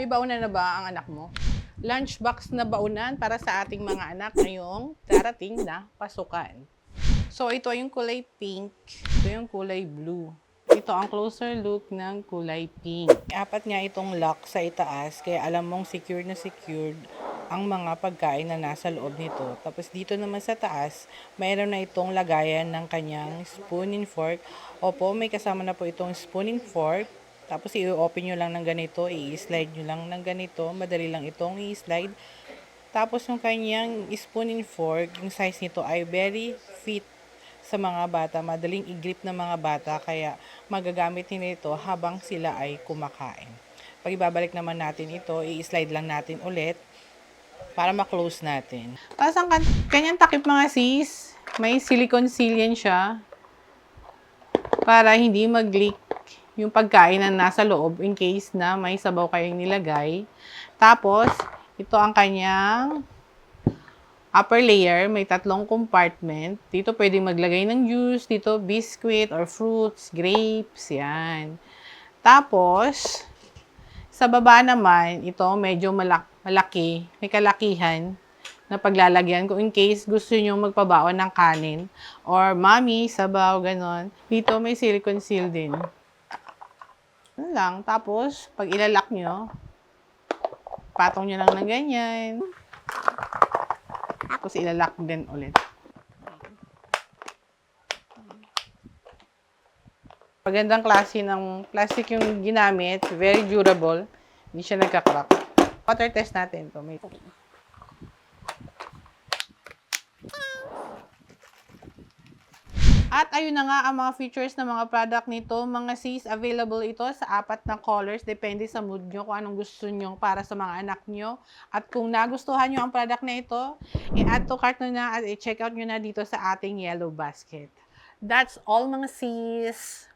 May baunan na ba ang anak mo? Lunchbox na baunan para sa ating mga anak ngayong darating na pasukan. So, ito yung kulay pink. Ito yung kulay blue. Ito ang closer look ng kulay pink. Apat nga itong lock sa itaas, kaya alam mong secured na secured ang mga pagkain na nasa loob nito. Tapos dito naman sa taas, mayroon na itong lagayan ng kanyang spoon and fork. Opo, may kasama na po itong spoon and fork. Tapos i-open nyo lang ng ganito, i-slide nyo lang ng ganito. Madali lang itong i-slide. Tapos yung kanyang spoon and fork, yung size nito ay very fit sa mga bata. Madaling i-grip ng mga bata, kaya magagamit nila ito habang sila ay kumakain. Pag ibabalik naman natin ito, i-slide lang natin ulit para ma-close natin. Tapos ang kan- kanyang takip mga sis, may silicone seal siya para hindi mag-leak yung pagkain na nasa loob in case na may sabaw kayong nilagay. Tapos, ito ang kanyang upper layer. May tatlong compartment. Dito pwede maglagay ng juice. Dito biscuit or fruits, grapes, yan. Tapos, sa baba naman, ito medyo malak- malaki. May kalakihan na paglalagyan kung in case gusto nyo magpabaon ng kanin or mami, sabaw, ganon. Dito may silicone seal din. Ano lang. Tapos, pag ilalak nyo, patong nyo lang ng ganyan. Tapos ilalak din ulit. Magandang klase ng plastic yung ginamit. Very durable. Hindi siya nagka-crack. Water test natin to. May... At ayun na nga ang mga features ng mga product nito. Mga sis, available ito sa apat na colors. Depende sa mood nyo kung anong gusto nyo para sa mga anak nyo. At kung nagustuhan nyo ang product na ito, i-add to cart nyo na at i-check out nyo na dito sa ating yellow basket. That's all mga sis.